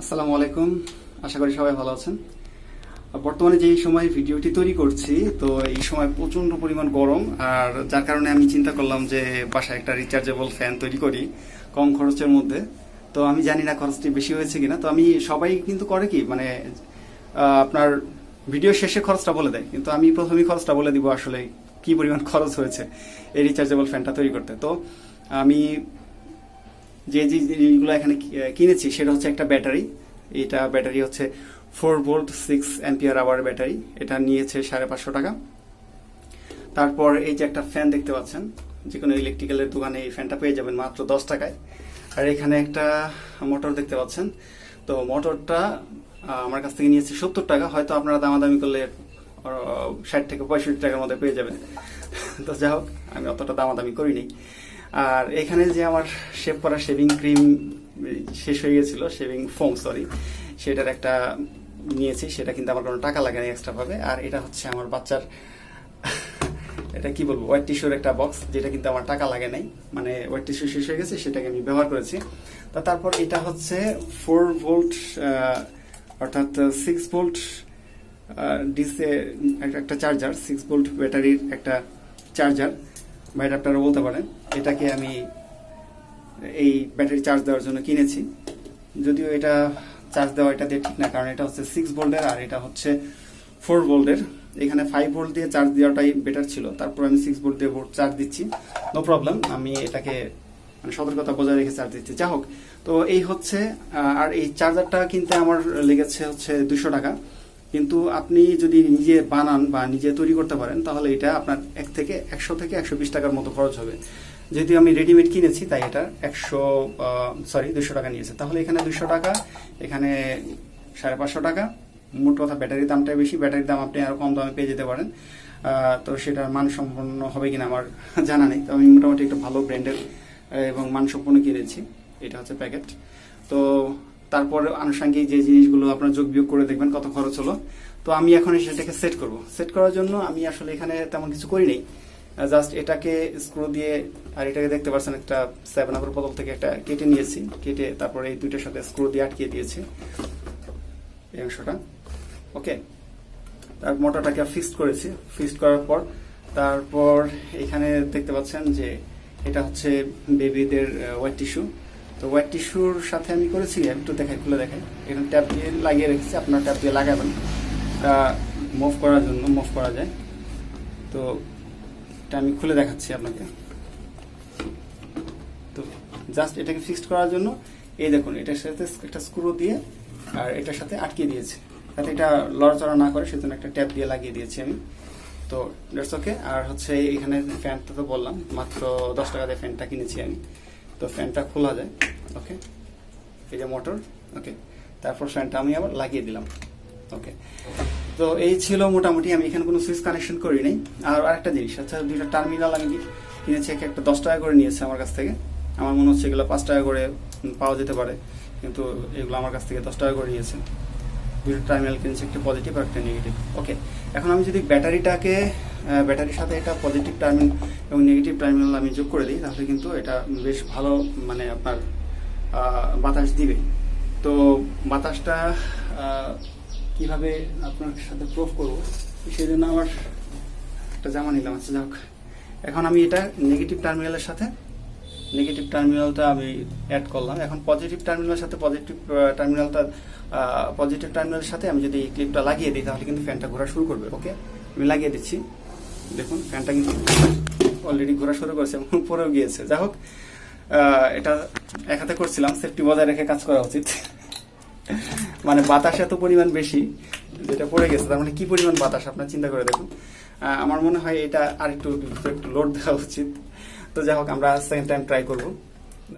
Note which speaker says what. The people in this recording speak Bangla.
Speaker 1: আসসালামু আলাইকুম। আশা করি সবাই ভালো আছেন। বর্তমানে যে সময় ভিডিওটি তৈরি করছি, তো এই সময় প্রচণ্ড পরিমাণ গরম, আর যার কারণে আমি চিন্তা করলাম যে বাসায় একটা রিচার্জেবল ফ্যান তৈরি করি কম খরচের মধ্যে। তো আমি জানি না খরচটি বেশি হয়েছে কিনা। তো আমি সবাই কিন্তু করে কি মানে আপনার ভিডিও শেষে খরচটা বলে দেয়। কিন্তু আমি প্রথমেই খরচটা বলে দিব আসলে কি পরিমাণ খরচ হয়েছে এই রিচার্জেবল ফ্যানটা তৈরি করতে। তো আমি যে যে জিনিসগুলো এখানে কিনেছি, সেটা হচ্ছে একটা ব্যাটারি। এটা ব্যাটারি হচ্ছে four volt six ampere hour battery. এটা নিয়েছে সাড়ে পাঁচশো টাকা। তারপর এই যে একটা ফ্যান দেখতে পাচ্ছেন যে কোনো ইলেকট্রিক্যালের দোকানে এই ফ্যানটা পেয়ে যাবেন মাত্র দশ টাকায়। আর এখানে একটা মোটর দেখতে পাচ্ছেন। তো মোটরটা আমার কাছ থেকে নিয়েছে সত্তর টাকা। হয়তো আপনারা দামাদামি করলে ষাট থেকে পঁয়ষট্টি টাকার মধ্যে পেয়ে যাবেন। তো যাই হোক, আমি অতটা দামাদামি করিনি। আর এখানে যে আমার শেভ করা শেভিং ক্রিম শেষ হয়ে গেছিল শেভিং ফোম সরি সেটার একটা নিয়েছি, সেটা কিন্তু আমার কোনো টাকা লাগে না এক্সট্রা ভাবে আর এটা হচ্ছে আমার বাচ্চার, এটা কি বলব হোয়াইট টিস্যুর একটা বক্স যেটা কিন্তু আমার টাকা লাগে নাই। মানে হোয়াইট টিস্যু শেষ হয়ে গেছে, সেটাকে আমি ব্যবহার করেছি। তা তারপর এটা হচ্ছে ফোর ভোল্ট অর্থাৎ সিক্স ভোল্ট ডিসে, একটা চার্জার সিক্স ভোল্ট ব্যাটারির একটা চার্জার বা এটা আপনারা বলতে পারেন, এটাকে আমি এই ব্যাটারি চার্জ দেওয়ার জন্য কিনেছি। যদিও এটা চার্জ দেওয়া এটা দিয়ে ঠিক না, কারণ এটা হচ্ছে সিক্স ভোল্টের আর এটা হচ্ছে ফোর ভোল্টের। এখানে ফাইভ ভোল্ট দিয়ে চার্জ দেওয়াটাই বেটার ছিল, তারপর আমি সিক্স ভোল্ট দিয়ে ভোল্ট চার্জ দিচ্ছি। নো প্রবলেম আমি এটাকে মানে সতর্কতা বজায় রেখে চার্জ দিচ্ছি। যা হোক, তো এই হচ্ছে আর এই চার্জারটা কিনতে আমার লেগেছে হচ্ছে দুশো টাকা। কিন্তু আপনি যদি নিজে বানান বা নিজে তৈরি করতে পারেন, তাহলে এটা আপনার এক থেকে একশো থেকে একশো বিশ টাকার মতো খরচ হবে। যেহেতু আমি রেডিমেড কিনেছি, তাই এটা একশো সরি দুশো টাকা নিয়েছে। তাহলে এখানে দুশো টাকা, এখানে সাড়ে পাঁচশো টাকা। মোট কথা ব্যাটারির দামটাই বেশি, ব্যাটারির দাম আপনি আরও কম দামে পেয়ে যেতে পারেন। তো সেটার মানসম্পন্ন হবে কিনা আমার জানা নেই। তো আমি মোটামুটি একটা ভালো ব্র্যান্ডের এবং মানসম্পন্ন কিনেছি। এটা হচ্ছে প্যাকেট তো তারপর আনুষঙ্গিক যে জিনিসগুলো আপনার যোগ বিয়োগ করে দেখবেন কত খরচ হলো। তো আমি এখন সেটাকে সেট করব। সেট করার জন্য আমি আসলে এখানে তেমন কিছু করি নেই। জাস্ট এটাকে স্ক্রু দিয়ে, আর এটাকে দেখতে পাচ্ছেন একটা সেভেন আপের বোতল থেকে একটা কেটে নিয়েছি। কেটে তারপরে এই দুইটার সাথে স্ক্রু দিয়ে আটকিয়ে দিয়েছি। এই অংশটা। ওকে তার মোটরটাকে ফিক্সড করেছি। ফিক্সড করার পর তারপর এখানে দেখতে পাচ্ছেন যে এটা হচ্ছে বেবিদের হোয়াইট টিস্যু তো হোয়াইট টিস্যুর সাথে আমি করেছি একটু দেখাই খুলে দেখেন এখানে ট্যাপ দিয়ে লাগিয়ে রেখেছি, আপনার ট্যাপ দিয়ে লাগাবেন। তা মুভ করার জন্য মুভ করা যায়। তো এটা আমি খুলে দেখাচ্ছি আপনাকে। তো জাস্ট এটাকে ফিক্সড করার জন্য, এই দেখুন, এটার সাথে একটা স্ক্রু দিয়ে, আর এটার সাথে আটকে দিয়েছে। যাতে এটা লড়াচড়া না করে, সেজন্য একটা ট্যাপ দিয়ে লাগিয়ে দিয়েছি আমি। তো দ্যাটস ওকে আর হচ্ছে, এখানে ফ্যানটা তো বললাম, মাত্র দশ টাকা দিয়ে ফ্যানটা কিনেছি আমি। তো ফ্যানটা খোলা যায়, ওকে? এই যে মোটর, ওকে? তারপর ফ্যানটা আমি আবার লাগিয়ে দিলাম, ওকে? তো এই ছিল মোটামুটি, আমি এখানে কোনো সুইচ কানেকশন করি নাই। আর আরেকটা জিনিস আচ্ছা দুইটা টার্মিনাল আমি কিনেছি এক একটা দশ টাকা করে নিয়েছে আমার কাছ থেকে। আমার মনে হচ্ছে এগুলো পাঁচ টাকা করে পাওয়া যেতে পারে। কিন্তু এগুলো আমার কাছ থেকে দশ টাকা করে নিয়েছে। দুটো টার্মিনাল কিনেছি, একটা পজিটিভ আর একটা নেগেটিভ ওকে? এখন আমি যদি ব্যাটারিটাকে ব্যাটারির সাথে এটা পজিটিভ টার্মিনাল এবং নেগেটিভ টার্মিনাল আমি যোগ করে দিই, তাহলে কিন্তু এটা বেশ ভালো মানে আপনার বাতাস দিবে। তো বাতাসটা কীভাবে আপনার সাথে প্রুফ করব, সেই জন্য আমার একটা জামা নিলাম। আচ্ছা যাক। এখন আমি এটা নেগেটিভ টার্মিনালের সাথে নেগেটিভ টার্মিনালটা আমি অ্যাড করলাম। এখন পজিটিভ টার্মিনালের সাথে পজিটিভ টার্মিনালটা পজিটিভ টার্মিনালের সাথে আমি যদি এই ক্লিপটা লাগিয়ে দিই, তাহলে কিন্তু ফ্যানটা ঘোরা শুরু করবে। ওকে আমি লাগিয়ে দিচ্ছি। দেখুন, ফ্যানটা কিন্তু অলরেডি ঘোরা শুরু করেছে এবং পরেও গিয়েছে। যাই হোক এটা এক হাতে করছিলাম সেফটি বজায় রেখে কাজ করা উচিত। মানে বাতাস এত পরিমাণ বেশি, যেটা পড়ে গেছে, তার মানে কি পরিমাণ বাতাস? আপনার চিন্তা করে দেখুন। আমার মনে হয় এটা আর একটু একটু লোড দেওয়া উচিত। তো যাই হোক, আমরা সেকেন্ড টাইম ট্রাই করব।